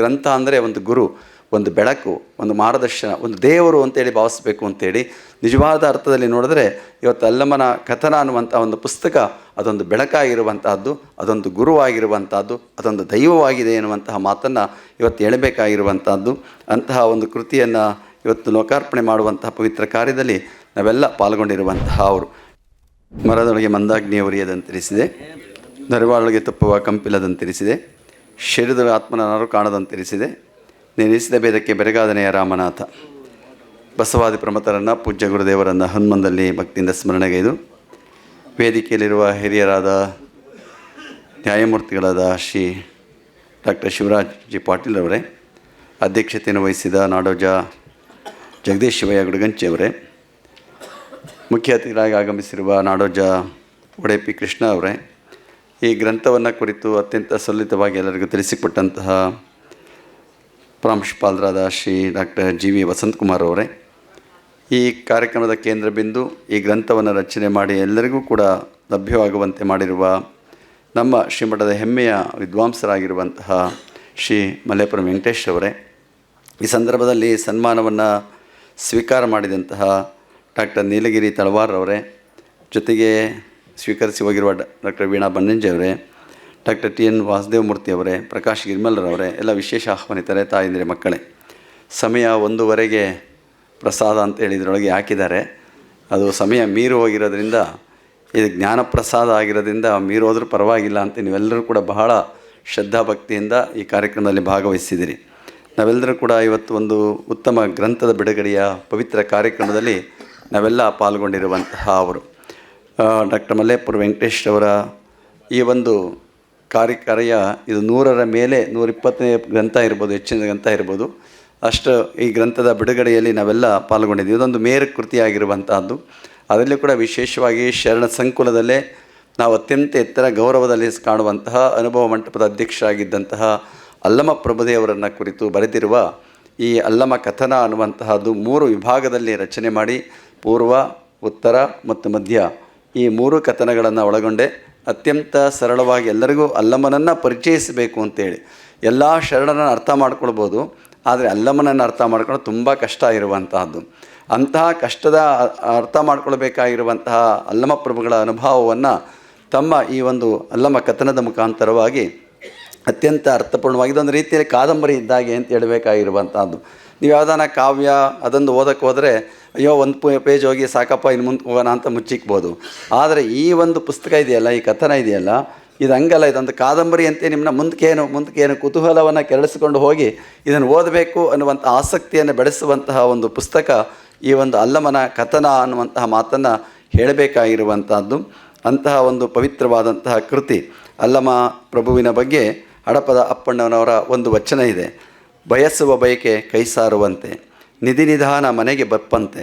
ಗ್ರಂಥ ಅಂದರೆ ಒಂದು ಗುರು, ಒಂದು ಬೆಳಕು, ಒಂದು ಮಾರ್ಗದರ್ಶನ, ಒಂದು ದೇವರು ಅಂತೇಳಿ ಭಾವಿಸಬೇಕು ಅಂತೇಳಿ ನಿಜವಾದ ಅರ್ಥದಲ್ಲಿ ನೋಡಿದ್ರೆ ಇವತ್ತು ಅಲ್ಲಮ್ಮನ ಕಥನ ಅನ್ನುವಂಥ ಒಂದು ಪುಸ್ತಕ ಅದೊಂದು ಬೆಳಕಾಗಿರುವಂತಹದ್ದು, ಅದೊಂದು ಗುರುವಾಗಿರುವಂಥದ್ದು ಅದೊಂದು ದೈವವಾಗಿದೆ ಎನ್ನುವಂತಹ ಮಾತನ್ನು ಇವತ್ತು ಹೇಳಬೇಕಾಗಿರುವಂಥದ್ದು ಅಂತಹ ಒಂದು ಕೃತಿಯನ್ನು ಇವತ್ತು ಲೋಕಾರ್ಪಣೆ ಮಾಡುವಂತಹ ಪವಿತ್ರ ಕಾರ್ಯದಲ್ಲಿ ನಾವೆಲ್ಲ ಪಾಲ್ಗೊಂಡಿರುವಂತಹ ಅವರು. ಮರದೊಳಗೆ ಮಂದಾಗ್ನಿಯವರಿಯದಂತಿರಿಸಿದೆ ದರ್ವಾಳೊಳಗೆ ತುಪ್ಪುವ ಕಂಪಿಲದಂತಿರಿಸಿದೆ. ಶರೀರದ ಆತ್ಮನ ನರು ಕಾಣದಂತಿರಿಸಿದೆ ನೆನೆಸಿದ ಭೇದಕ್ಕೆ ಬೆರಗಾದನೆಯ ರಾಮನಾಥ. ಬಸವಾದಿ ಪ್ರಮತರನ್ನು, ಪೂಜ್ಯ ಗುರುದೇವರನ್ನು ಹನುಮಂದಲ್ಲಿ ಭಕ್ತಿಯಿಂದ ಸ್ಮರಣೆಗೈದು ವೇದಿಕೆಯಲ್ಲಿರುವ ಹಿರಿಯರಾದ ನ್ಯಾಯಮೂರ್ತಿಗಳಾದ ಶ್ರೀ ಡಾಕ್ಟರ್ ಶಿವರಾಜ್ ಜಿ. ಪಾಟೀಲ್ ಅವರೇ, ಅಧ್ಯಕ್ಷತೆಯನ್ನು ವಹಿಸಿದ ನಾಡೋಜ ಜಗದೀಶ್ ಶಿವಯ್ಯ ಗುಡಗಂಚಿ ಅವರೇ, ಮುಖ್ಯ ಅತಿಥಿಗಳಾಗಿ ಆಗಮಿಸಿರುವ ನಾಡೋಜ ಒಡೆಪಿ ಕೃಷ್ಣ ಅವರೇ ಈ ಗ್ರಂಥವನ್ನು ಕುರಿತು ಅತ್ಯಂತ ಸಲ್ಲಿತವಾಗಿ ಎಲ್ಲರಿಗೂ ತಿಳಿಸಿಕೊಟ್ಟಂತಹ ಪ್ರಾಂಶುಪಾಲರಾದ Shri doctor G V Vasanthakumar ಅವರೇ, ಈ ಕಾರ್ಯಕ್ರಮದ ಕೇಂದ್ರ ಬಿಂದು ಈ ಗ್ರಂಥವನ್ನು ರಚನೆ ಮಾಡಿ ಎಲ್ಲರಿಗೂ ಕೂಡ ಲಭ್ಯವಾಗುವಂತೆ ಮಾಡಿರುವ ನಮ್ಮ ಶ್ರೀಮಠದ ಹೆಮ್ಮೆಯ ವಿದ್ವಾಂಸರಾಗಿರುವಂತಹ ಶ್ರೀ ಮಲ್ಲೇಪುರ ವೆಂಕಟೇಶ್ ಅವರೇ, ಈ ಸಂದರ್ಭದಲ್ಲಿ ಸನ್ಮಾನವನ್ನು ಸ್ವೀಕಾರ ಮಾಡಿದಂತಹ ಡಾಕ್ಟರ್ ನೀಲಗಿರಿ ತಳವಾರ್ ಅವರೇ, ಜೊತೆಗೆ ಸ್ವೀಕರಿಸಿ ಹೋಗಿರುವ ಡಾಕ್ಟರ್ ವೀಣಾ ಬನ್ನಂಜೆ ಅವರೇ doctor T N Vasudeva Murthy ಅವರೇ, ಪ್ರಕಾಶ್ ಗಿರ್ಮಲ್ರವರೇ ಎಲ್ಲ ವಿಶೇಷ ಆಹ್ವಾನಿತರೆ ತಾಯಂದಿರಿ, ಮಕ್ಕಳೇ. ಸಮಯ ಒಂದೂವರೆಗೆ ಪ್ರಸಾದ ಅಂತ ಹೇಳಿದ್ರೊಳಗೆ ಹಾಕಿದ್ದಾರೆ. ಅದು ಸಮಯ ಮೀರು ಹೋಗಿರೋದ್ರಿಂದ, ಇದು ಜ್ಞಾನ ಪ್ರಸಾದ ಆಗಿರೋದ್ರಿಂದ ಮೀರೋದ್ರೂ ಪರವಾಗಿಲ್ಲ ಅಂತ ನೀವೆಲ್ಲರೂ ಕೂಡ ಬಹಳ ಶ್ರದ್ಧಾಭಕ್ತಿಯಿಂದ ಈ ಕಾರ್ಯಕ್ರಮದಲ್ಲಿ ಭಾಗವಹಿಸಿದ್ದೀರಿ. ನಾವೆಲ್ಲರೂ ಕೂಡ ಇವತ್ತು ಒಂದು ಉತ್ತಮ ಗ್ರಂಥದ ಬಿಡುಗಡೆಯ ಪವಿತ್ರ ಕಾರ್ಯಕ್ರಮದಲ್ಲಿ ನಾವೆಲ್ಲ ಪಾಲ್ಗೊಂಡಿರುವಂತಹ ಅವರು. ಡಾಕ್ಟರ್ ಮಲ್ಲೇಪುರ ವೆಂಕಟೇಶ್ ಅವರ ಈ ಒಂದು ಕಾರ್ಯಕಾರ್ಯ ಇದು ನೂರರ ಮೇಲೆ ನೂರಿಪ್ಪತ್ತನೇ ಗ್ರಂಥ ಇರ್ಬೋದು, ಹೆಚ್ಚಿನ ಗ್ರಂಥ ಇರ್ಬೋದು. ಅಷ್ಟು ಈ ಗ್ರಂಥದ ಬಿಡುಗಡೆಯಲ್ಲಿ ನಾವೆಲ್ಲ ಪಾಲ್ಗೊಂಡಿದ್ದೀವಿ. ಇದೊಂದು ಮೇರು ಕೃತಿಯಾಗಿರುವಂತಹದ್ದು. ಅದರಲ್ಲಿ ಕೂಡ ವಿಶೇಷವಾಗಿ ಶರಣ ಸಂಕುಲದಲ್ಲೇ ನಾವು ಅತ್ಯಂತ ಎತ್ತರ ಗೌರವದಲ್ಲಿ ಕಾಣುವಂತಹ ಅನುಭವ ಮಂಟಪದ ಅಧ್ಯಕ್ಷರಾಗಿದ್ದಂತಹ ಅಲ್ಲಮ ಪ್ರಭುದೇವರನ್ನು ಕುರಿತು ಬರೆದಿರುವ ಈ ಅಲ್ಲಮ ಕಥನ ಅನ್ನುವಂತಹದ್ದು ಮೂರು ವಿಭಾಗದಲ್ಲಿ ರಚನೆ ಮಾಡಿ, ಪೂರ್ವ, ಉತ್ತರ ಮತ್ತು ಮಧ್ಯ ಈ ಮೂರು ಕಥನಗಳನ್ನು ಒಳಗೊಂಡೆ ಅತ್ಯಂತ ಸರಳವಾಗಿ ಎಲ್ಲರಿಗೂ ಅಲ್ಲಮ್ಮನನ್ನು ಪರಿಚಯಿಸಬೇಕು ಅಂತೇಳಿ. ಎಲ್ಲ ಶರಣರನ್ನು ಅರ್ಥ ಮಾಡ್ಕೊಳ್ಬೋದು, ಆದರೆ ಅಲ್ಲಮ್ಮನನ್ನು ಅರ್ಥ ಮಾಡ್ಕೊಳ್ಳೋದು ತುಂಬ ಕಷ್ಟ ಇರುವಂತಹದ್ದು ಅಂತಹ ಕಷ್ಟದ ಅರ್ಥ ಮಾಡ್ಕೊಳ್ಬೇಕಾಗಿರುವಂತಹ ಅಲ್ಲಮ ಪ್ರಭುಗಳ ಅನುಭವವನ್ನು ತಮ್ಮ ಈ ಒಂದು ಅಲ್ಲಮ ಕಥನದ ಮುಖಾಂತರವಾಗಿ ಅತ್ಯಂತ ಅರ್ಥಪೂರ್ಣವಾಗಿ ಇದೊಂದು ರೀತಿಯಲ್ಲಿ ಕಾದಂಬರಿ ಇದ್ದಾಗೆ ಅಂತ ಹೇಳಬೇಕಾಗಿರುವಂಥದ್ದು ನೀವು ಯಾವ್ದಾನ ಕಾವ್ಯ ಅದೊಂದು ಓದಕ್ಕೆ ಹೋದರೆ, ಅಯ್ಯೋ, ಒಂದು ಪೇಜ್ ಹೋಗಿ ಸಾಕಪ್ಪ, ಇನ್ನು ಮುಂದೆ ಹೋಗೋಣ ಅಂತ ಮುಚ್ಚಿಕ್ಬೋದು. ಆದರೆ ಈ ಒಂದು ಪುಸ್ತಕ ಇದೆಯಲ್ಲ, ಈ ಕಥನ ಇದೆಯಲ್ಲ, ಇದು ಹಂಗಲ್ಲ, ಇದೊಂದು ಕಾದಂಬರಿ ಅಂತೆ ನಿಮ್ಮನ್ನ ಮುಂದಕ್ಕೇನು ಮುಂದಕ್ಕೇನು ಕುತೂಹಲವನ್ನು ಕೆರಳಿಸಿಕೊಂಡು ಹೋಗಿ ಇದನ್ನು ಓದಬೇಕು ಅನ್ನುವಂಥ ಆಸಕ್ತಿಯನ್ನು ಬೆಳೆಸುವಂತಹ ಒಂದು ಪುಸ್ತಕ, ಈ ಒಂದು ಅಲ್ಲಮನ ಕಥನ ಅನ್ನುವಂತಹ ಮಾತನ್ನು ಹೇಳಬೇಕಾಗಿರುವಂಥದ್ದು. ಅಂತಹ ಒಂದು ಪವಿತ್ರವಾದಂತಹ ಕೃತಿ, ಅಲ್ಲಮ ಪ್ರಭುವಿನ ಬಗ್ಗೆ ಹಡಪದ ಅಪ್ಪಣ್ಣನವರ ಒಂದು ವಚನ ಇದೆ. ಬಯಸುವ ಬಯಕೆ ಕೈಸಾರುವಂತೆ ನಿಧಿ ನಿಧಾನ ಮನೆಗೆ ಬರ್ಪಂತೆ,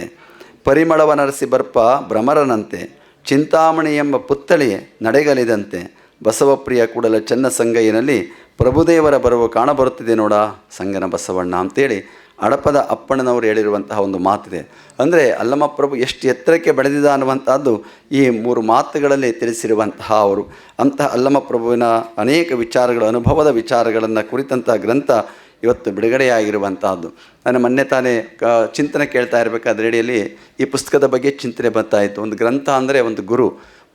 ಪರಿಮಳವ ನರಸಿ ಬರ್ಪ ಭ್ರಮರನಂತೆ, ಚಿಂತಾಮಣಿ ಎಂಬ ಪುತ್ಥಳಿ ನಡೆಗಲಿದಂತೆ ಬಸವಪ್ರಿಯ ಕೂಡಲ ಚೆನ್ನ ಸಂಗಯ್ಯನಲ್ಲಿ ಪ್ರಭುದೇವರ ಬರವು ಕಾಣಬರುತ್ತಿದೆ ನೋಡ ಸಂಗನ ಬಸವಣ್ಣ ಅಂತೇಳಿ ಅಡಪದ ಅಪ್ಪಣ್ಣನವರು ಹೇಳಿರುವಂತಹ ಒಂದು ಮಾತಿದೆ. ಅಂದರೆ ಅಲ್ಲಮ್ಮ ಪ್ರಭು ಎಷ್ಟು ಎತ್ತರಕ್ಕೆ ಬೆಳೆದಿದ ಅನ್ನುವಂಥದ್ದು ಈ ಮೂರು ಮಾತುಗಳಲ್ಲಿ ತಿಳಿಸಿರುವಂತಹ ಅವರು. ಅಂತಹ ಅಲ್ಲಮ್ಮ ಪ್ರಭುವಿನ ಅನೇಕ ವಿಚಾರಗಳು, ಅನುಭವದ ವಿಚಾರಗಳನ್ನು ಕುರಿತಂತಹ ಗ್ರಂಥ ಇವತ್ತು ಬಿಡುಗಡೆಯಾಗಿರುವಂತಹದ್ದು. ನಾನು ಮೊನ್ನೆ ತಾನೇ ಕ ಚಿಂತನೆ ಕೇಳ್ತಾ ಇರಬೇಕಾದ ರೇಡಿಯಲ್ಲಿ ಈ ಪುಸ್ತಕದ ಬಗ್ಗೆ ಚಿಂತನೆ ಬರ್ತಾಯಿತ್ತು ಒಂದು ಗ್ರಂಥ ಅಂದರೆ ಒಂದು ಗುರು,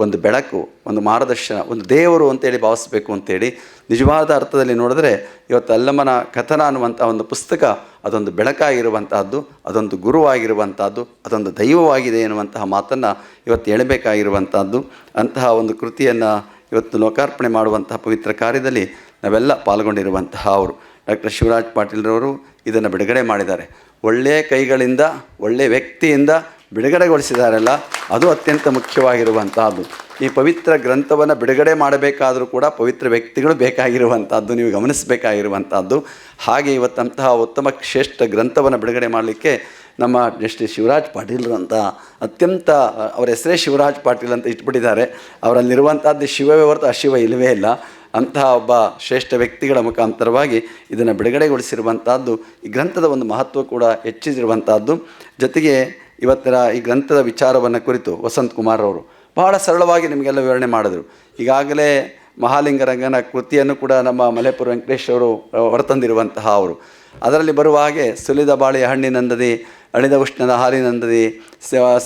ಒಂದು ಬೆಳಕು, ಒಂದು ಮಾರ್ಗದರ್ಶನ, ಒಂದು ದೇವರು ಅಂತೇಳಿ ಭಾವಿಸ್ಬೇಕು ಅಂತೇಳಿ ನಿಜವಾದ ಅರ್ಥದಲ್ಲಿ ನೋಡಿದ್ರೆ ಇವತ್ತು ಅಲ್ಲಮ್ಮನ ಕಥನ ಅನ್ನುವಂಥ ಒಂದು ಪುಸ್ತಕ ಅದೊಂದು ಬೆಳಕಾಗಿರುವಂತಹದ್ದು, ಅದೊಂದು ಗುರುವಾಗಿರುವಂಥದ್ದು ಅದೊಂದು ದೈವವಾಗಿದೆ ಎನ್ನುವಂತಹ ಮಾತನ್ನು ಇವತ್ತು ಹೇಳಬೇಕಾಗಿರುವಂಥದ್ದು ಅಂತಹ ಒಂದು ಕೃತಿಯನ್ನು ಇವತ್ತು ಲೋಕಾರ್ಪಣೆ ಮಾಡುವಂತಹ ಪವಿತ್ರ ಕಾರ್ಯದಲ್ಲಿ ನಾವೆಲ್ಲ ಪಾಲ್ಗೊಂಡಿರುವಂತಹ ಅವರು. ಡಾಕ್ಟರ್ ಶಿವರಾಜ್ ಪಾಟೀಲ್ರವರು ಇದನ್ನು ಬಿಡುಗಡೆ ಮಾಡಿದ್ದಾರೆ. ಒಳ್ಳೆಯ ಕೈಗಳಿಂದ, ಒಳ್ಳೆಯ ವ್ಯಕ್ತಿಯಿಂದ ಬಿಡುಗಡೆಗೊಳಿಸಿದಾರಲ್ಲ, ಅದು ಅತ್ಯಂತ ಮುಖ್ಯವಾಗಿರುವಂತಹದ್ದು. ಈ ಪವಿತ್ರ ಗ್ರಂಥವನ್ನು ಬಿಡುಗಡೆ ಮಾಡಬೇಕಾದರೂ ಕೂಡ ಪವಿತ್ರ ವ್ಯಕ್ತಿಗಳು ಬೇಕಾಗಿರುವಂಥದ್ದು ನೀವು ಗಮನಿಸಬೇಕಾಗಿರುವಂಥದ್ದು ಹಾಗೆ ಇವತ್ತಂತಹ ಉತ್ತಮ ಶ್ರೇಷ್ಠ ಗ್ರಂಥವನ್ನು ಬಿಡುಗಡೆ ಮಾಡಲಿಕ್ಕೆ ನಮ್ಮ ಜಸ್ಟಿ ಶಿವರಾಜ್ ಪಾಟೀಲ್ರು ಅಂತ ಅತ್ಯಂತ, ಅವರ ಹೆಸರೇ ಶಿವರಾಜ್ ಪಾಟೀಲ್ ಅಂತ ಇಟ್ಬಿಟ್ಟಿದ್ದಾರೆ. ಅವರಲ್ಲಿರುವಂಥದ್ದು ಶಿವವೇ ಹೊರತು ಅಶಿವ ಇಲ್ಲವೇ ಇಲ್ಲ. ಅಂತಹ ಒಬ್ಬ ಶ್ರೇಷ್ಠ ವ್ಯಕ್ತಿಗಳ ಮುಖಾಂತರವಾಗಿ ಇದನ್ನು ಬಿಡುಗಡೆಗೊಳಿಸಿರುವಂಥದ್ದು ಈ ಗ್ರಂಥದ ಒಂದು ಮಹತ್ವ ಕೂಡ ಹೆಚ್ಚಿಸಿರುವಂಥದ್ದು ಜೊತೆಗೆ ಇವತ್ತರ ಈ ಗ್ರಂಥದ ವಿಚಾರವನ್ನು ಕುರಿತು ವಸಂತ್ ಕುಮಾರ್ ಅವರು ಬಹಳ ಸರಳವಾಗಿ ನಿಮಗೆಲ್ಲ ವಿವರಣೆ ಮಾಡಿದರು. ಈಗಾಗಲೇ ಮಹಾಲಿಂಗರಂಗನ ಕೃತಿಯನ್ನು ಕೂಡ ನಮ್ಮ ಮಲೆಪುರ ವೆಂಕಟೇಶ್ ಅವರು ಹೊರತಂದಿರುವಂತಹ ಅವರು. ಅದರಲ್ಲಿ ಬರುವ ಹಾಗೆ ಸುಲಿದ ಬಾಳೆಯ ಹಣ್ಣಿನಂದದಿ ಅಳಿದ ಉಷ್ಣದ ಹಾಲಿನಂದದಿ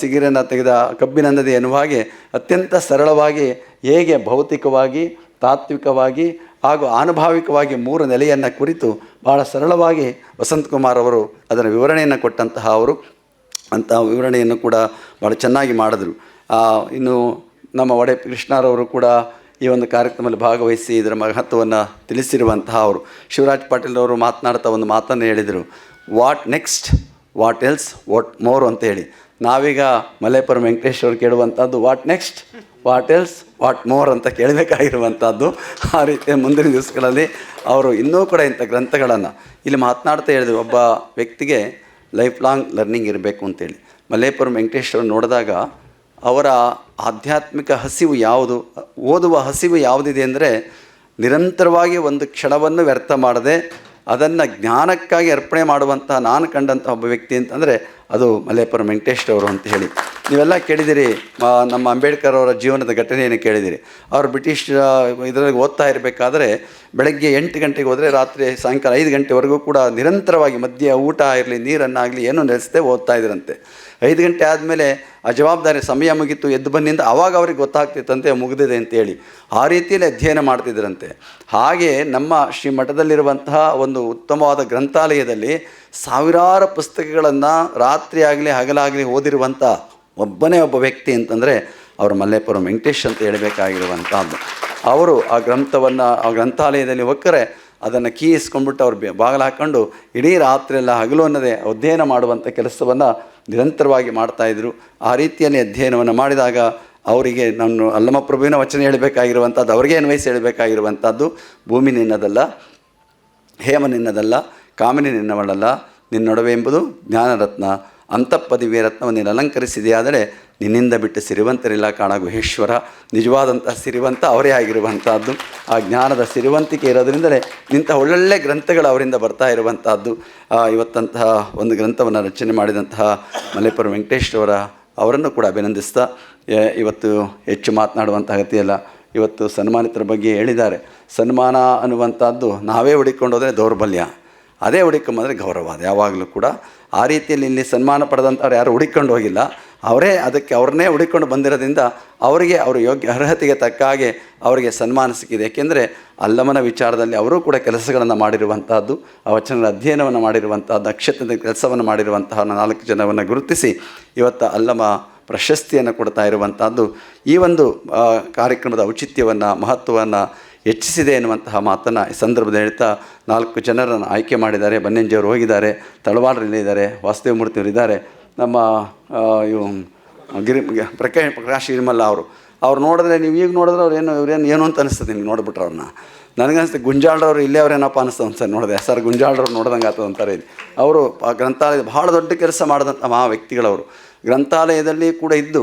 ಸಿಗಿರನ್ನು ತೆಗೆದ ಕಬ್ಬಿನಂದದಿ ಎನ್ನುವ ಹಾಗೆ ಅತ್ಯಂತ ಸರಳವಾಗಿ, ಹೇಗೆ ಭೌತಿಕವಾಗಿ ತಾತ್ವಿಕವಾಗಿ ಹಾಗೂ ಆನುಭಾವಿಕವಾಗಿ ಮೂರು ನೆಲೆಯನ್ನು ಕುರಿತು ಭಾಳ ಸರಳವಾಗಿ ವಸಂತಕುಮಾರ್ ಅವರು ಅದರ ವಿವರಣೆಯನ್ನು ಕೊಟ್ಟಂತಹ ಅವರು. ಅಂತಹ ವಿವರಣೆಯನ್ನು ಕೂಡ ಭಾಳ ಚೆನ್ನಾಗಿ ಮಾಡಿದ್ರು. ಇನ್ನು ನಮ್ಮ ಒಡೆ ಕೃಷ್ಣರವರು ಕೂಡ ಈ ಒಂದು ಕಾರ್ಯಕ್ರಮದಲ್ಲಿ ಭಾಗವಹಿಸಿ ಇದರ ಮಹತ್ವವನ್ನು ತಿಳಿಸಿರುವಂತಹ ಅವರು. ಶಿವರಾಜ್ ಪಾಟೀಲ್ ಅವರು ಮಾತನಾಡ್ತಾ ಒಂದು ಮಾತನ್ನು ಹೇಳಿದರು. What next what else what more ಅಂತ ಹೇಳಿ. ನಾವೀಗ Malepura Venkateshwar ಕೇಳುವಂಥದ್ದು what next what else what more ಅಂತ ಕೇಳಬೇಕಾಗಿರುವಂಥದ್ದು. ಆ ರೀತಿಯ ಮುಂದಿನ ದಿವಸಗಳಲ್ಲಿ ಅವರು ಇನ್ನೂ ಕೂಡ ಇಂಥ ಗ್ರಂಥಗಳನ್ನು ಇಲ್ಲಿ ಮಾತನಾಡ್ತಾ ಹೇಳಿದ್ರು. ಒಬ್ಬ ವ್ಯಕ್ತಿಗೆ ಲೈಫ್ ಲಾಂಗ್ ಲರ್ನಿಂಗ್ ಇರಬೇಕು ಅಂತೇಳಿ. ಮಲ್ಲೇಪುರಂ ವೆಂಕಟೇಶ್ವರ ನೋಡಿದಾಗ ಅವರ ಆಧ್ಯಾತ್ಮಿಕ ಹಸಿವು ಯಾವುದು, ಓದುವ ಹಸಿವು ಯಾವುದಿದೆ ಅಂದರೆ ನಿರಂತರವಾಗಿ ಒಂದು ಕ್ಷಣವನ್ನು ವ್ಯರ್ಥ ಮಾಡದೆ ಅದನ್ನು ಜ್ಞಾನಕ್ಕಾಗಿ ಅರ್ಪಣೆ ಮಾಡುವಂಥ ನಾನು ಕಂಡಂಥ ಒಬ್ಬ ವ್ಯಕ್ತಿ ಅಂತಂದರೆ ಅದು ಮಲ್ಲೇಪುರ ವೆಂಕಟೇಶ್ವರವರು ಅಂತ ಹೇಳಿ. ನೀವೆಲ್ಲ ಕೇಳಿದಿರಿ ನಮ್ಮ ಅಂಬೇಡ್ಕರ್ ಅವರ ಜೀವನದ ಘಟನೆಯನ್ನು ಕೇಳಿದಿರಿ. ಅವರು ಬ್ರಿಟಿಷ್ ಇದರಲ್ಲಿ ಓದ್ತಾ ಇರಬೇಕಾದ್ರೆ ಬೆಳಗ್ಗೆ ಎಂಟು ಗಂಟೆಗೆ ಹೋದರೆ ರಾತ್ರಿ ಸಾಯಂಕಾಲ ಐದು ಗಂಟೆವರೆಗೂ ಕೂಡ ನಿರಂತರವಾಗಿ ಮಧ್ಯೆ ಊಟ ಇರಲಿ ನೀರನ್ನಾಗಲಿ, ಏನೂ ನೆಲೆಸದೆ ಓದ್ತಾ ಇದ್ರಂತೆ. ಐದು ಗಂಟೆ ಆದಮೇಲೆ ಆ ಜವಾಬ್ದಾರಿ ಸಮಯ ಮುಗಿತು, ಎದ್ದು ಬಂದಿಂದ ಆವಾಗ ಅವ್ರಿಗೆ ಗೊತ್ತಾಗ್ತಿತ್ತಂತೆ ಮುಗಿದಿದೆ ಅಂತೇಳಿ ಆ ರೀತಿಯಲ್ಲಿ ಅಧ್ಯಯನ ಮಾಡ್ತಿದ್ರಂತೆ. ಹಾಗೆ ನಮ್ಮ ಶ್ರೀ ಮಠದಲ್ಲಿರುವಂತಹ ಒಂದು ಉತ್ತಮವಾದ ಗ್ರಂಥಾಲಯದಲ್ಲಿ ಸಾವಿರಾರು ಪುಸ್ತಕಗಳನ್ನು ರಾತ್ರಿ ಆಗಲಿ, ಹಗಲಾಗಲಿ ಓದಿರುವಂಥ ಒಬ್ಬನೇ ಒಬ್ಬ ವ್ಯಕ್ತಿ ಅಂತಂದರೆ ಅವರು ಮಲ್ಲೇಪುರ ವೆಂಕಟೇಶ್ ಅಂತ ಹೇಳಬೇಕಾಗಿರುವಂಥದ್ದು ಅವರು ಆ ಗ್ರಂಥವನ್ನು, ಆ ಗ್ರಂಥಾಲಯದಲ್ಲಿ ಒಕ್ಕರೆ ಅದನ್ನು ಕೀ ಇಸ್ಕೊಂಡ್ಬಿಟ್ಟು ಅವ್ರು ಬಾಗಿಲು ಹಾಕ್ಕೊಂಡು ಇಡೀ ರಾತ್ರಿಯೆಲ್ಲ ಹಗಲು ಅನ್ನದೇ ಅಧ್ಯಯನ ಮಾಡುವಂಥ ಕೆಲಸವನ್ನು ನಿರಂತರವಾಗಿ ಮಾಡ್ತಾಯಿದ್ರು ಆ ರೀತಿಯಲ್ಲಿ ಅಧ್ಯಯನವನ್ನು ಮಾಡಿದಾಗ ಅವರಿಗೆ ನಾನು ಅಲ್ಲಮಪ್ರಭುವಿನ ವಚನ ಹೇಳಬೇಕಾಗಿರುವಂಥದ್ದು ಅವ್ರಿಗೆ ಅನ್ವಯಿಸಿ ಹೇಳಬೇಕಾಗಿರುವಂಥದ್ದು ಭೂಮಿ ನಿನ್ನದಲ್ಲ, ಹೇಮ ನಿನ್ನದಲ್ಲ, ಕಾಮಿನಿ ನಿನ್ನವಳಲ್ಲ, ನಿನ್ನೊಡವೆ ಎಂಬುದು ಜ್ಞಾನರತ್ನ. ಅಂತಃಪದಿವ್ಯ ರತ್ನವನ್ನು ನೀನು ಅಲಂಕರಿಸಿದೆಯಾದರೆ ನಿನ್ನಿಂದ ಬಿಟ್ಟು ಸಿರಿವಂತರಿಲ್ಲ ಕಾಣ ಗುಹೇಶ್ವರ. ನಿಜವಾದಂಥ ಸಿರಿವಂತ ಅವರೇ ಆಗಿರುವಂಥದ್ದು ಆ ಜ್ಞಾನದ ಸಿರಿವಂತಿಕೆ ಇರೋದ್ರಿಂದಲೇ ಇಂಥ ಒಳ್ಳೊಳ್ಳೆ ಗ್ರಂಥಗಳು ಅವರಿಂದ ಬರ್ತಾ ಇರುವಂಥದ್ದು ಇವತ್ತಂತಹ ಒಂದು ಗ್ರಂಥವನ್ನು ರಚನೆ ಮಾಡಿದಂತಹ ಮಲ್ಲೇಪುರ ವೆಂಕಟೇಶ್ವರ ಅವರನ್ನು ಕೂಡ ಅಭಿನಂದಿಸ್ತಾ ಇವತ್ತು ಹೆಚ್ಚು ಮಾತನಾಡುವಂಥ ಅಗತ್ಯ ಇವತ್ತು ಸನ್ಮಾನಿತರ ಬಗ್ಗೆ ಹೇಳಿದ್ದಾರೆ. ಸನ್ಮಾನ ಅನ್ನುವಂಥದ್ದು ನಾವೇ ಹುಡುಕೊಂಡು ದೌರ್ಬಲ್ಯ. ಅದೇ ಹುಡುಕೊಂಬಂದರೆ ಗೌರವ ಅದು ಯಾವಾಗಲೂ ಕೂಡ ಆ ರೀತಿಯಲ್ಲಿ ಇಲ್ಲಿ ಸನ್ಮಾನ ಪಡೆದಂಥವ್ರು ಯಾರು ಹುಡುಕೊಂಡು ಹೋಗಿಲ್ಲ. ಅವರೇ ಅದಕ್ಕೆ ಅವ್ರನ್ನೇ ಹುಡುಕೊಂಡು ಬಂದಿರೋದ್ರಿಂದ ಅವರಿಗೆ ಅವರ ಯೋಗ್ಯ ಅರ್ಹತೆಗೆ ತಕ್ಕ ಹಾಗೆ ಅವರಿಗೆ ಸನ್ಮಾನ ಸಿಕ್ಕಿದೆ. ಏಕೆಂದರೆ ಅಲ್ಲಮನ ವಿಚಾರದಲ್ಲಿ ಅವರೂ ಕೂಡ ಕೆಲಸಗಳನ್ನು ಮಾಡಿರುವಂತಹದ್ದು, ಆ ವಚನಗಳ ಅಧ್ಯಯನವನ್ನು ಮಾಡಿರುವಂಥದ್ದು ನಕ್ಷತ್ರದ ಕೆಲಸವನ್ನು ಮಾಡಿರುವಂತಹ ನಾಲ್ಕು ಜನವನ್ನು ಗುರುತಿಸಿ ಇವತ್ತು ಅಲ್ಲಮ ಪ್ರಶಸ್ತಿಯನ್ನು ಕೊಡ್ತಾ ಇರುವಂಥದ್ದು ಈ ಒಂದು ಕಾರ್ಯಕ್ರಮದ ಔಚಿತ್ಯವನ್ನು, ಮಹತ್ವವನ್ನು ಹೆಚ್ಚಿಸಿದೆ ಎನ್ನುವಂತಹ ಮಾತನ್ನು ಈ ಸಂದರ್ಭದಲ್ಲಿ ಹೇಳ್ತಾ ನಾಲ್ಕು ಜನರನ್ನು ಆಯ್ಕೆ ಮಾಡಿದ್ದಾರೆ. ಬನ್ನಂಜಿಯವರು ಹೋಗಿದ್ದಾರೆ ತಳವಾಡರಲ್ಲಿದ್ದಾರೆ ವಾಸುದೇವ ಮೂರ್ತಿಯವರು ಇದ್ದಾರೆ. ನಮ್ಮ ಇವು, ಗಿರಿ ಪ್ರಕಾಶ್ ಪ್ರಕಾಶ್ ಇರ್ಮಲ್ಲ ಅವರು. ಅವ್ರು ನೋಡಿದ್ರೆ ನೀವು ಈಗ ನೋಡಿದ್ರೆ ಅವ್ರು ಏನು ಇವ್ರೇನು ಏನು ಅಂತ ಅನಿಸ್ತದೆ ನಿಮ್ಗೆ ನೋಡ್ಬಿಟ್ರೆ ಅವ್ರನ್ನ. ನನಗನ್ಸುತ್ತೆ ಗುಂಜಾಳ್ರವ್ರು ಇಲ್ಲೇ ಅವ್ರೇನಪ್ಪ ಅನಿಸ್ತದೆ ಒಂದು ಸರಿ ನೋಡಿದೆ. ಸರ್ ಗುಂಜಾಳ್ರವ್ರು ನೋಡ್ದಂಗೆ ಆಗ್ತದೆ ಅಂತಾರೆ ಅವರು ಗ್ರಂಥಾಲಯ ಭಾಳ ದೊಡ್ಡ ಕೆಲಸ ಮಾಡಿದಂಥ ಮಹಾ ವ್ಯಕ್ತಿಗಳವರು ಗ್ರಂಥಾಲಯದಲ್ಲಿ ಕೂಡ ಇದ್ದು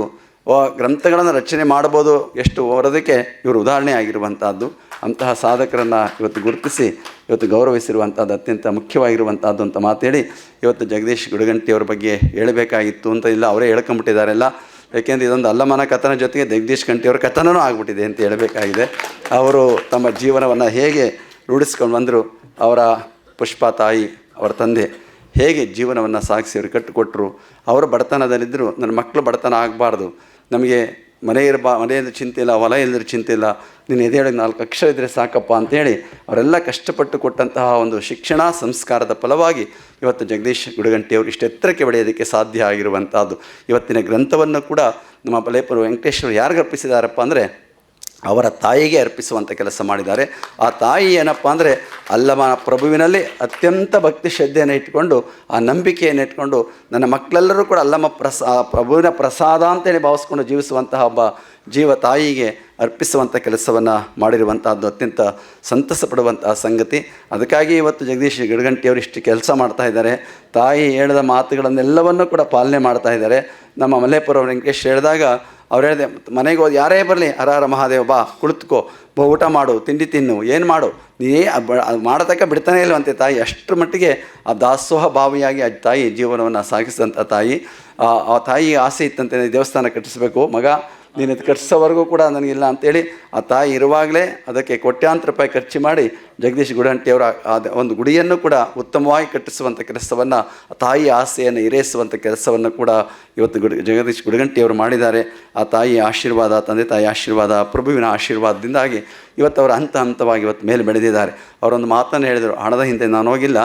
ಗ್ರಂಥಗಳನ್ನು ರಚನೆ ಮಾಡ್ಬೋದು ಎಷ್ಟು ಬರೋದಕ್ಕೆ ಇವರು ಉದಾಹರಣೆ ಆಗಿರುವಂಥದ್ದು. ಅಂತಹ ಸಾಧಕರನ್ನು ಇವತ್ತು ಗುರುತಿಸಿ, ಇವತ್ತು ಗೌರವಿಸಿರುವಂಥದ್ದು ಅತ್ಯಂತ ಮುಖ್ಯವಾಗಿರುವಂಥದ್ದು ಅಂತ ಮಾತೇಳಿ ಇವತ್ತು ಜಗದೀಶ್ ಗುಡಗಂಟಿಯವ್ರ ಬಗ್ಗೆ ಹೇಳಬೇಕಾಗಿತ್ತು ಅಂತ ಇಲ್ಲ, ಅವರೇ ಹೇಳ್ಕೊಂಬಿಟ್ಟಿದ್ದಾರೆಲ್ಲ. ಏಕೆಂದರೆ ಇದೊಂದು ಅಲ್ಲಮನ ಕಥನ ಜೊತೆಗೆ ಜಗದೀಶ್ ಕಂಠಿಯವರ ಕಥನವೂ ಆಗಿಬಿಟ್ಟಿದೆ ಅಂತ ಹೇಳಬೇಕಾಗಿದೆ. ಅವರು ತಮ್ಮ ಜೀವನವನ್ನು ಹೇಗೆ ರೂಢಿಸ್ಕೊಂಡು ಬಂದರು, ಅವರ ಪುಷ್ಪ ತಾಯಿ, ಅವರ ತಂದೆ ಹೇಗೆ ಜೀವನವನ್ನು ಸಾಗಿಸಿ ಅವರು ಕಟ್ಟಿಕೊಟ್ರು, ಅವರ ಬಡತನದಲ್ಲಿದ್ದರು ನನ್ನ ಮಕ್ಕಳು ಬಡತನ ಆಗಬಾರ್ದು ನಮಗೆ ಮನೆ ಇರಬಾ ಮನೆಯಲ್ಲಿ ಚಿಂತೆ ಇಲ್ಲ ಹೊಲ ಇಲ್ಲದ್ರೆ ಚಿಂತೆ ಇಲ್ಲ ನೀನು ಎದೆಯೊಳಗೆ ನಾಲ್ಕು ಅಕ್ಷರ ಇದ್ದರೆ ಸಾಕಪ್ಪ ಅಂತೇಳಿ ಅವರೆಲ್ಲ ಕಷ್ಟಪಟ್ಟು ಕೊಟ್ಟಂತಹ ಒಂದು ಶಿಕ್ಷಣ ಸಂಸ್ಕಾರದ ಫಲವಾಗಿ ಇವತ್ತು ಜಗದೀಶ್ ಗುಡಗಂಟಿಯವರು ಇಷ್ಟು ಎತ್ತರಕ್ಕೆ ಬೆಳೆಯೋದಕ್ಕೆ ಸಾಧ್ಯ ಆಗಿರುವಂಥದ್ದು. ಇವತ್ತಿನ ಗ್ರಂಥವನ್ನು ಕೂಡ ನಮ್ಮ ಬಲೇಪುರ ವೆಂಕಟೇಶ್ವರು ಯಾರು ಅರ್ಪಿಸಿದಾರಪ್ಪ ಅಂದರೆ ಅವರ ತಾಯಿಗೆ ಅರ್ಪಿಸುವಂಥ ಕೆಲಸ ಮಾಡಿದ್ದಾರೆ. ಆ ತಾಯಿ ಏನಪ್ಪ ಅಂದರೆ ಅಲ್ಲಮ ಪ್ರಭುವಿನಲ್ಲಿ ಅತ್ಯಂತ ಭಕ್ತಿ ಶ್ರದ್ಧೆಯನ್ನು ಇಟ್ಕೊಂಡು ಆ ನಂಬಿಕೆಯನ್ನು ಇಟ್ಕೊಂಡು ನನ್ನ ಮಕ್ಕಳೆಲ್ಲರೂ ಕೂಡ ಅಲ್ಲಮ್ಮ ಪ್ರಸಾ ಪ್ರಭುವಿನ ಪ್ರಸಾದ ಅಂತೇಳಿ ಭಾವಿಸ್ಕೊಂಡು ಜೀವಿಸುವಂತಹ ಒಬ್ಬ ಜೀವ ತಾಯಿಗೆ ಅರ್ಪಿಸುವಂಥ ಕೆಲಸವನ್ನು ಮಾಡಿರುವಂಥದ್ದು ಅತ್ಯಂತ ಸಂತಸ ಪಡುವಂತಹ ಸಂಗತಿ. ಅದಕ್ಕಾಗಿ ಇವತ್ತು ಜಗದೀಶ್ ಗಿಡಗಂಟಿಯವರು ಇಷ್ಟು ಕೆಲಸ ಮಾಡ್ತಾ ಇದ್ದಾರೆ. ತಾಯಿ ಹೇಳಿದ ಮಾತುಗಳನ್ನೆಲ್ಲವನ್ನೂ ಕೂಡ ಪಾಲನೆ ಮಾಡ್ತಾ ಇದ್ದಾರೆ. ನಮ್ಮ ಮಲ್ಲೇಪುರ ವೆಂಕಟೇಶ್ ಹೇಳಿದಾಗ ಅವ್ರು ಹೇಳಿದೆ, ಮನೆಗೆ ಹೋದ ಯಾರೇ ಬರಲಿ, ಹರ ಮಹಾದೇವ, ಬಾ, ಕುಳಿತುಕೋ, ಬಾ, ಊಟ ಮಾಡು, ತಿಂಡಿ ತಿನ್ನು, ಏನು ಮಾಡು? ನೀ ಮಾಡತಕ್ಕ ಬಿಡ್ತಾನೆ ಇಲ್ಲವಂತೆ ತಾಯಿ, ಅಷ್ಟರ ಮಟ್ಟಿಗೆ ಆ ದಾಸೋಹ ಭಾವಿಯಾಗಿ ಆ ತಾಯಿ ಜೀವನವನ್ನು ಸಾಗಿಸಿದಂಥ ತಾಯಿ, ಆ ಆ ತಾಯಿ ಆಸೆ ಇತ್ತಂತೆ ದೇವಸ್ಥಾನ ಕಟ್ಟಿಸಬೇಕು, ಮಗ ನೀನು ಇದು ಕಟ್ಸೋವರೆಗೂ ಕೂಡ ನನಗಿಲ್ಲ ಅಂತೇಳಿ ಆ ತಾಯಿ ಇರುವಾಗಲೇ ಅದಕ್ಕೆ ಕೋಟ್ಯಾಂತರ ರೂಪಾಯಿ ಖರ್ಚು ಮಾಡಿ ಜಗದೀಶ್ ಗುಡಂಟಿಯವರ ಒಂದು ಗುಡಿಯನ್ನು ಕೂಡ ಉತ್ತಮವಾಗಿ ಕಟ್ಟಿಸುವಂಥ ಕೆಲಸವನ್ನು ತಾಯಿಯ ಆಸೆಯನ್ನು ಇರೇಸುವಂಥ ಕೆಲಸವನ್ನು ಕೂಡ ಇವತ್ತು ಗುಡ್ ಜಗದೀಶ್ ಗುಡಗಂಟಿಯವರು ಮಾಡಿದ್ದಾರೆ. ಆ ತಾಯಿಯ ಆಶೀರ್ವಾದ, ತಂದೆ ತಾಯಿ ಆಶೀರ್ವಾದ, ಪ್ರಭುವಿನ ಆಶೀರ್ವಾದದಿಂದಾಗಿ ಇವತ್ತು ಅವರು ಹಂತ ಹಂತವಾಗಿ ಇವತ್ತು ಮೇಲೆ ಬೆಳೆದಿದ್ದಾರೆ. ಅವರೊಂದು ಮಾತನ್ನು ಹೇಳಿದರು, ಹಣದ ಹಿಂದೆ ನಾನು ಹೋಗಿಲ್ಲ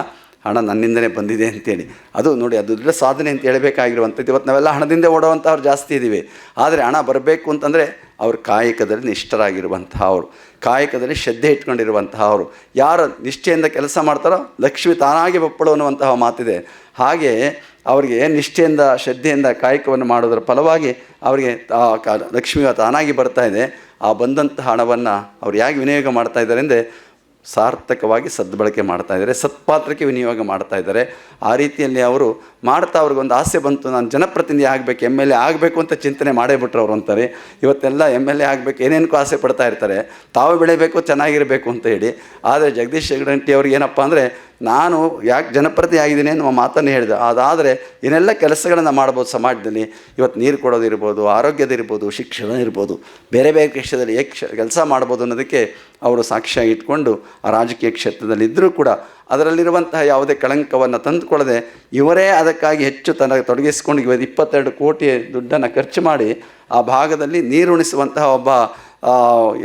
ಹಣ ನನ್ನಿಂದಲೇ ಬಂದಿದೆ ಅಂತೇಳಿ. ಅದು ನೋಡಿ, ಅದು ದೊಡ್ಡ ಸಾಧನೆ ಅಂತ ಹೇಳಬೇಕಾಗಿರುವಂಥದ್ದು. ಇವತ್ತು ನಾವೆಲ್ಲ ಹಣದಿಂದ ಓಡುವಂಥವ್ರು ಜಾಸ್ತಿ ಇದ್ದೀವಿ ಆದರೆ ಹಣ ಬರಬೇಕು ಅಂತಂದರೆ ಅವ್ರ ಕಾಯಕದಲ್ಲಿ ನಿಷ್ಠರಾಗಿರುವಂತಹ ಅವರು. ಕಾಯಕದಲ್ಲಿ ಶ್ರದ್ಧೆ ಇಟ್ಕೊಂಡಿರುವಂತಹ ಅವರು. ಯಾರು ನಿಷ್ಠೆಯಿಂದ ಕೆಲಸ ಮಾಡ್ತಾರೋ ಲಕ್ಷ್ಮಿ ತಾನಾಗಿ ಬಪ್ಪಳು ಅನ್ನುವಂತಹ ಮಾತಿದೆ. ಹಾಗೆ ಅವರಿಗೆ ನಿಷ್ಠೆಯಿಂದ, ಶ್ರದ್ಧೆಯಿಂದ ಕಾಯಕವನ್ನು ಮಾಡೋದರ ಫಲವಾಗಿ ಅವರಿಗೆ ಆ ಕ- ಲಕ್ಷ್ಮಿ ತಾನಾಗಿ ಬರ್ತಾ ಇದೆ. ಆ ಬಂದಂತಹ ಹಣವನ್ನು ಅವ್ರು ಹೇಗೆ ವಿನಿಯೋಗ ಮಾಡ್ತಾ ಇದ್ದಾರೆ ಅಂದರೆ ಸಾರ್ಥಕವಾಗಿ ಸದ್ಬಳಕೆ ಮಾಡ್ತಾ ಇದ್ದಾರೆ ಸತ್ಪಾತ್ರಕ್ಕೆ ವಿನಿಯೋಗ ಮಾಡ್ತಾ ಇದ್ದಾರೆ. ಆ ರೀತಿಯಲ್ಲಿ ಅವರು ಮಾಡ್ತಾ ಅವ್ರಿಗೊಂದು ಆಸೆ ಬಂತು, ನಾನು ಜನಪ್ರತಿನಿಧಿ ಆಗಬೇಕು ಎಂ ಎಲ್ ಎ ಆಗಬೇಕು ಅಂತ ಚಿಂತನೆ ಮಾಡೇ ಬಿಟ್ರು ಅವ್ರು ಅಂತಾರೆ. ಇವತ್ತೆಲ್ಲ ಎಂ ಎಲ್ ಎ ಆಗಬೇಕು, ಏನೇನಕ್ಕೂ ಆಸೆ ಪಡ್ತಾ ಇರ್ತಾರೆ. ತಾವು ಬೆಳಿಬೇಕು ಚೆನ್ನಾಗಿರಬೇಕು ಅಂತ ಹೇಳಿ. ಆದರೆ ಜಗದೀಶ್ ಶೆಗಡಂಟಿ ಅವ್ರಿಗೆ ಏನಪ್ಪ ಅಂದರೆ, ನಾನು ಯಾಕೆ ಜನಪ್ರತಿ ಆಗಿದ್ದೀನಿ ಅನ್ನುವ ಮಾತನ್ನು ಹೇಳಿದೆ. ಅದಾದರೆ ಏನೆಲ್ಲ ಕೆಲಸಗಳನ್ನು ಮಾಡ್ಬೋದು ಸಮಾಜದಲ್ಲಿ, ಇವತ್ತು ನೀರು ಕೊಡೋದಿರ್ಬೋದು ಆರೋಗ್ಯದಿರ್ಬೋದು ಶಿಕ್ಷಣ ಇರ್ಬೋದು, ಬೇರೆ ಬೇರೆ ಕ್ಷೇತ್ರದಲ್ಲಿ ಕೆಲಸ ಮಾಡ್ಬೋದು ಅನ್ನೋದಕ್ಕೆ ಅವರು ಸಾಕ್ಷಿಯಾಗಿ ಇಟ್ಕೊಂಡು ಆ ರಾಜಕೀಯ ಕ್ಷೇತ್ರದಲ್ಲಿದ್ದರೂ ಕೂಡ ಅದರಲ್ಲಿರುವಂತಹ ಯಾವುದೇ ಕಳಂಕವನ್ನು ತಂದುಕೊಳ್ಳದೆ ಇವರೇ ಅದಕ್ಕಾಗಿ ಹೆಚ್ಚು ತನ್ನ ತೊಡಗಿಸಿಕೊಂಡು ಇವತ್ತು ಇಪ್ಪತ್ತೆರಡು ಕೋಟಿ ದುಡ್ಡನ್ನು ಖರ್ಚು ಮಾಡಿ ಆ ಭಾಗದಲ್ಲಿ ನೀರುಣಿಸುವಂತಹ ಒಬ್ಬ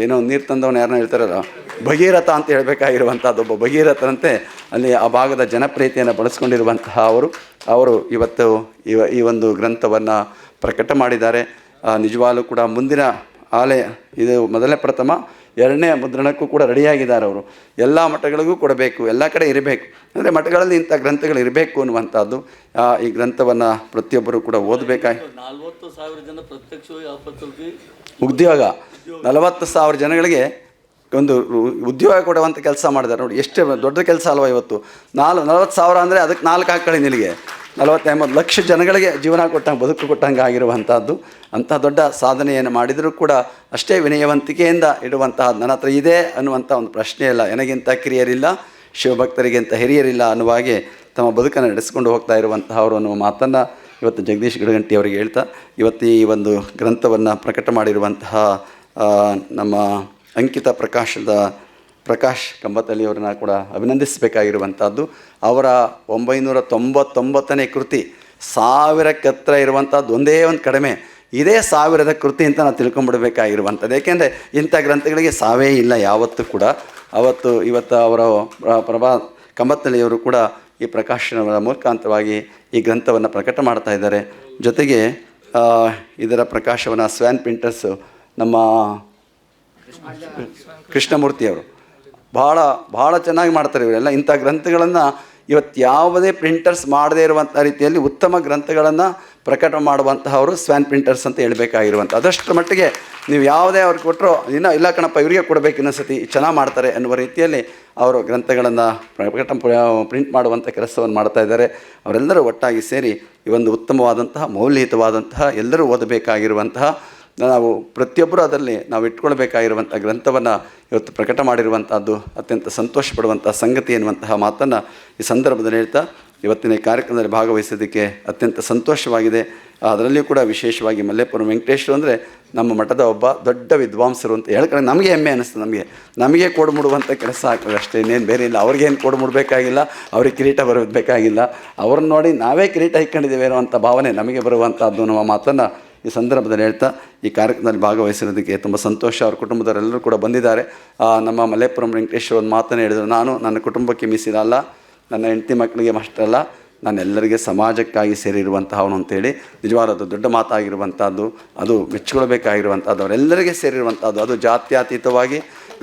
ಏನೋ ನೀರು ತಂದವನು ಯಾರನ್ನ ಹೇಳ್ತಾರಲ್ಲ, ಭಗೀರಥ ಅಂತ ಹೇಳಬೇಕಾಗಿರುವಂಥದ್ದು ಒಬ್ಬ ಭಗೀರಥನಂತೆ ಅಲ್ಲಿ ಆ ಭಾಗದ ಜನಪ್ರಿಯತೆಯನ್ನು ಬಳಸ್ಕೊಂಡಿರುವಂತಹ ಅವರು. ಅವರು ಇವತ್ತು ಇವ ಈ ಒಂದು ಗ್ರಂಥವನ್ನು ಪ್ರಕಟ ಮಾಡಿದ್ದಾರೆ. ನಿಜವಾಗಲೂ ಕೂಡ ಮುಂದಿನ ಆಲಯ ಇದು ಮೊದಲನೇ ಪ್ರಥಮ. ಎರಡನೇ ಮುದ್ರಣಕ್ಕೂ ಕೂಡ ರೆಡಿಯಾಗಿದ್ದಾರೆ ಅವರು. ಎಲ್ಲ ಮಠಗಳಿಗೂ ಕೊಡಬೇಕು ಎಲ್ಲ ಕಡೆ ಇರಬೇಕು. ಅಂದರೆ ಮಠಗಳಲ್ಲಿ ಇಂಥ ಗ್ರಂಥಗಳು ಇರಬೇಕು ಅನ್ನುವಂಥದ್ದು ಈ ಗ್ರಂಥವನ್ನು ಪ್ರತಿಯೊಬ್ಬರು ಕೂಡ ಓದಬೇಕಾಗಿ ನಲ್ವತ್ತು ಸಾವಿರ ಜನ ಪ್ರತ್ಯಕ್ಷವಾಗಿ ಉದ್ಯೋಗ. ನಲವತ್ತು ಸಾವಿರ ಜನಗಳಿಗೆ ಒಂದು ಉದ್ಯೋಗ ಕೊಡುವಂಥ ಕೆಲಸ ಮಾಡಿದ್ದಾರೆ. ನೋಡಿ ಎಷ್ಟು ದೊಡ್ಡ ಕೆಲಸ ಅಲ್ವಾ ಇವತ್ತು? ನಾಲ್ಕು ನಲವತ್ತು ಸಾವಿರ ಅಂದರೆ ಅದಕ್ಕೆ ನಾಲ್ಕು ಹಾಕ್ಕೊಳ್ಳಿ ನಿನಗೆ. ನಲವತ್ತು ಎಂಬತ್ತು ಲಕ್ಷ ಜನಗಳಿಗೆ ಜೀವನ ಕೊಟ್ಟಂಗೆ, ಬದುಕು ಕೊಟ್ಟಂಗೆ ಆಗಿರುವಂಥದ್ದು. ಅಂಥ ದೊಡ್ಡ ಸಾಧನೆಯನ್ನು ಮಾಡಿದರೂ ಕೂಡ ಅಷ್ಟೇ ವಿನಯವಂತಿಕೆಯಿಂದ ಇಡುವಂತಹ ನನ್ನ ಹತ್ರ ಇದೆ ಅನ್ನುವಂಥ ಒಂದು ಪ್ರಶ್ನೆ ಇಲ್ಲ. ನನಗಿಂತ ಕಿರಿಯರಿಲ್ಲ, ಶಿವಭಕ್ತರಿಗಿಂತ ಹಿರಿಯರಿಲ್ಲ ಅನ್ನುವ ಹಾಗೆ ತಮ್ಮ ಬದುಕನ್ನು ನಡೆಸಿಕೊಂಡು ಹೋಗ್ತಾ ಇರುವಂತಹವರು ಅನ್ನುವ ಮಾತನ್ನು ಇವತ್ತು ಜಗದೀಶ್ ಗಿಡಗಂಟಿ ಅವರಿಗೆ ಹೇಳ್ತಾ, ಇವತ್ತು ಈ ಒಂದು ಗ್ರಂಥವನ್ನು ಪ್ರಕಟ ಮಾಡಿರುವಂತಹ ನಮ್ಮ ಅಂಕಿತ ಪ್ರಕಾಶದ ಪ್ರಕಾಶ್ ಕಂಬತಲ್ಲಿ ಅವರನ್ನ ಕೂಡ ಅಭಿನಂದಿಸಬೇಕಾಗಿರುವಂಥದ್ದು. ಅವರ ಒಂಬೈನೂರ ತೊಂಬತ್ತೊಂಬತ್ತನೇ ಕೃತಿ ಸಾವಿರಕ್ಕೆ ಹತ್ರ ಇರುವಂಥದ್ದು ಒಂದೇ ಒಂದು ಕಡಿಮೆ. ಇದೇ ಸಾವಿರದ ಕೃತಿ ಅಂತ ನಾವು ತಿಳ್ಕೊಂಬಿಡ್ಬೇಕಾಗಿರುವಂಥದ್ದು. ಏಕೆಂದರೆ ಇಂಥ ಗ್ರಂಥಗಳಿಗೆ ಸಾವೇ ಇಲ್ಲ ಯಾವತ್ತೂ ಕೂಡ. ಅವತ್ತು ಇವತ್ತು ಅವರ ಪ್ರ- ಪ್ರಭಾ ಕಂಬತ್ತಲಿಯವರು ಕೂಡ ಈ ಪ್ರಕಾಶನದ ಮುಖಾಂತರವಾಗಿ ಈ ಗ್ರಂಥವನ್ನು ಪ್ರಕಟ ಮಾಡ್ತಾ ಇದ್ದಾರೆ. ಜೊತೆಗೆ ಇದರ ಪ್ರಕಾಶವನ್ನು ಸ್ವ್ಯಾನ್ ಪ್ರಿಂಟರ್ಸು ನಮ್ಮ ಕೃಷ್ಣಮೂರ್ತಿಯವರು ಭಾಳ ಭಾಳ ಚೆನ್ನಾಗಿ ಮಾಡ್ತಾರೆ ಇವರೆಲ್ಲ. ಇಂಥ ಗ್ರಂಥಗಳನ್ನು ಇವತ್ತು ಯಾವುದೇ ಪ್ರಿಂಟರ್ಸ್ ಮಾಡದೇ ಇರುವಂಥ ರೀತಿಯಲ್ಲಿ ಉತ್ತಮ ಗ್ರಂಥಗಳನ್ನು ಪ್ರಕಟ ಮಾಡುವಂತಹವರು ಸ್ವ್ಯಾನ್ ಪ್ರಿಂಟರ್ಸ್ ಅಂತ ಹೇಳಬೇಕಾಗಿರುವಂಥ ಅದಷ್ಟರ ಮಟ್ಟಿಗೆ ನೀವು ಯಾವುದೇ ಅವ್ರಿಗೆ ಕೊಟ್ಟರು ಇನ್ನೂ ಇಲ್ಲ ಕಣಪ್ಪ, ಇವರಿಗೆ ಕೊಡಬೇಕು ಇನ್ನೊಂದ್ಸತಿ, ಚೆನ್ನಾಗಿ ಮಾಡ್ತಾರೆ ಅನ್ನುವ ರೀತಿಯಲ್ಲಿ ಅವರು ಗ್ರಂಥಗಳನ್ನು ಪ್ರಕಟ ಪ್ರಿಂಟ್ ಮಾಡುವಂಥ ಕೆಲಸವನ್ನು ಮಾಡ್ತಾ ಇದ್ದಾರೆ. ಅವರೆಲ್ಲರೂ ಒಟ್ಟಾಗಿ ಸೇರಿ ಈ ಒಂದು ಉತ್ತಮವಾದಂತಹ, ಮೌಲ್ಯಯುತವಾದಂತಹ ಎಲ್ಲರೂ ಓದಬೇಕಾಗಿರುವಂತಹ ನಾವು ಪ್ರತಿಯೊಬ್ಬರು ಅದರಲ್ಲಿ ನಾವು ಇಟ್ಕೊಳ್ಬೇಕಾಗಿರುವಂಥ ಗ್ರಂಥವನ್ನು ಇವತ್ತು ಪ್ರಕಟ ಮಾಡಿರುವಂಥದ್ದು, ಅತ್ಯಂತ ಸಂತೋಷ ಪಡುವಂಥ ಸಂಗತಿ ಎನ್ನುವಂತಹ ಮಾತನ್ನು ಈ ಸಂದರ್ಭದಲ್ಲಿ ಹೇಳ್ತಾ, ಇವತ್ತಿನ ಕಾರ್ಯಕ್ರಮದಲ್ಲಿ ಭಾಗವಹಿಸೋದಕ್ಕೆ ಅತ್ಯಂತ ಸಂತೋಷವಾಗಿದೆ. ಅದರಲ್ಲಿಯೂ ಕೂಡ ವಿಶೇಷವಾಗಿ ಮಲ್ಲೇಪುರಂ ವೆಂಕಟೇಶ್ವರ ಅಂದರೆ ನಮ್ಮ ಮಠದ ಒಬ್ಬ ದೊಡ್ಡ ವಿದ್ವಾಂಸರು ಅಂತ ಹೇಳ್ಕೊಂಡು ನಮಗೆ ಹೆಮ್ಮೆ ಅನ್ನಿಸ್ತು ನಮಗೆ. ನಮಗೆ ಕೊಡು ಮುಡುವಂಥ ಕೆಲಸ ಆಗ್ತದೆ ಅಷ್ಟೇ, ಇನ್ನೇನು ಬೇರೆ ಇಲ್ಲ. ಅವ್ರಿಗೇನು ಕೊಡು ಮೂಡಬೇಕಾಗಿಲ್ಲ, ಅವ್ರಿಗೆ ಕಿರೀಟ ಬರಬೇಕಾಗಿಲ್ಲ ಅವ್ರನ್ನ ನೋಡಿ ನಾವೇ ಕಿರೀಟ ಇಕ್ಕೊಂಡಿದ್ದೇವೆ ಅನ್ನೋಂಥ ಭಾವನೆ ನಮಗೆ ಬರುವಂಥದ್ದು ಅನ್ನುವ ಮಾತನ್ನು ಈ ಸಂದರ್ಭದಲ್ಲಿ ಹೇಳ್ತಾ ಈ ಕಾರ್ಯಕ್ರಮದಲ್ಲಿ ಭಾಗವಹಿಸಿರೋದಕ್ಕೆ ತುಂಬ ಸಂತೋಷ. ಅವ್ರ ಕುಟುಂಬದವರೆಲ್ಲರೂ ಕೂಡ ಬಂದಿದ್ದಾರೆ. ನಮ್ಮ ಮಲೆಪುರಂ ವೆಂಕಟೇಶ್ವರ ಒಂದು ಮಾತನ್ನು ಹೇಳಿದರು. ನಾನು ನನ್ನ ಕುಟುಂಬಕ್ಕೆ ಮೀಸಿರಲ್ಲ ನನ್ನ ಹೆಂಡತಿ ಮಕ್ಕಳಿಗೆ ಅಷ್ಟಲ್ಲ ನಾನೆಲ್ಲರಿಗೆ ಸಮಾಜಕ್ಕಾಗಿ ಸೇರಿರುವಂತಹ ಅವನು ಅಂತೇಳಿ ನಿಜವಾದ ಅದು ದೊಡ್ಡ ಮಾತಾಗಿರುವಂಥದ್ದು ಅದು ಮೆಚ್ಚಿಕೊಳ್ಬೇಕಾಗಿರುವಂಥದ್ದು ಅವರೆಲ್ಲರಿಗೆ ಸೇರಿರುವಂಥದ್ದು ಅದು ಜಾತ್ಯಾತೀತವಾಗಿ,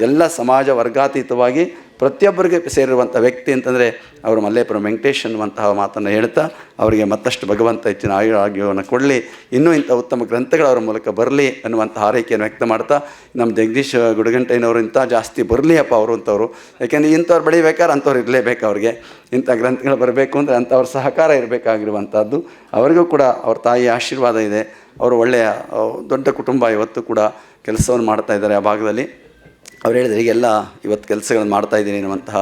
ಎಲ್ಲ ಸಮಾಜ ವರ್ಗಾತೀತವಾಗಿ ಪ್ರತಿಯೊಬ್ಬರಿಗೆ ಸೇರಿರುವಂಥ ವ್ಯಕ್ತಿ ಅಂತಂದರೆ ಅವರು ಮಲ್ಲೇಪುರ ವೆಂಕಟೇಶ್ ಅನ್ನುವಂತಹ ಮಾತನ್ನು ಹೇಳ್ತಾ ಅವರಿಗೆ ಮತ್ತಷ್ಟು ಭಗವಂತ ಹೆಚ್ಚಿನ ಆಯು ಆರೋಗ್ಯವನ್ನು ಕೊಡಲಿ. ಇನ್ನೂ ಇಂಥ ಉತ್ತಮ ಗ್ರಂಥಗಳು ಅವರ ಮೂಲಕ ಬರಲಿ ಅನ್ನುವಂಥ ಹಾರೈಕೆಯನ್ನು ವ್ಯಕ್ತ ಮಾಡ್ತಾ ನಮ್ಮ ಜಗದೀಶ್ ಗುಡಗಂಟಯ್ಯನವರು ಇಂಥ ಜಾಸ್ತಿ ಬರಲಿ ಅಪ್ಪ ಅವರು ಅಂತವರು. ಯಾಕೆಂದರೆ ಇಂಥವ್ರು ಬೆಳಿಬೇಕಾದ್ರೆ ಅಂಥವ್ರು ಇರಲೇಬೇಕು ಅವ್ರಿಗೆ. ಇಂಥ ಗ್ರಂಥಗಳು ಬರಬೇಕು ಅಂದರೆ ಅಂಥವ್ರ ಸಹಕಾರ ಇರಬೇಕಾಗಿರುವಂಥದ್ದು. ಅವರಿಗೂ ಕೂಡ ಅವ್ರ ತಾಯಿಯ ಆಶೀರ್ವಾದ ಇದೆ. ಅವರು ಒಳ್ಳೆಯ ದೊಡ್ಡ ಕುಟುಂಬ ಇವತ್ತು ಕೂಡ ಕೆಲಸವನ್ನು ಮಾಡ್ತಾ ಇದ್ದಾರೆ ಆ ಭಾಗದಲ್ಲಿ. ಅವ್ರು ಹೇಳಿದರೆ ಹೀಗೆಲ್ಲ ಇವತ್ತು ಕೆಲಸಗಳನ್ನು ಮಾಡ್ತಾ ಇದ್ದೀನಿ ಅನ್ನುವಂತಹ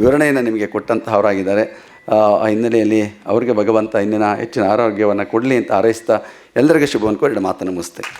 ವಿವರಣೆಯನ್ನು ನಿಮಗೆ ಕೊಟ್ಟಂತಹವರಾಗಿದ್ದಾರೆ ಆ ಹಿನ್ನೆಲೆಯಲ್ಲಿ ಅವರಿಗೆ ಭಗವಂತ ಇನ್ನಿನ ಹೆಚ್ಚಿನ ಆರೋಗ್ಯವನ್ನು ಕೊಡಲಿ ಅಂತ ಹಾರೈಸ್ತಾ ಎಲ್ಲರಿಗೂ ಶುಭವನ್ನು ಕೋರಿ ಮಾತನ್ನು ಮುಗಿಸ್ತೇನೆ.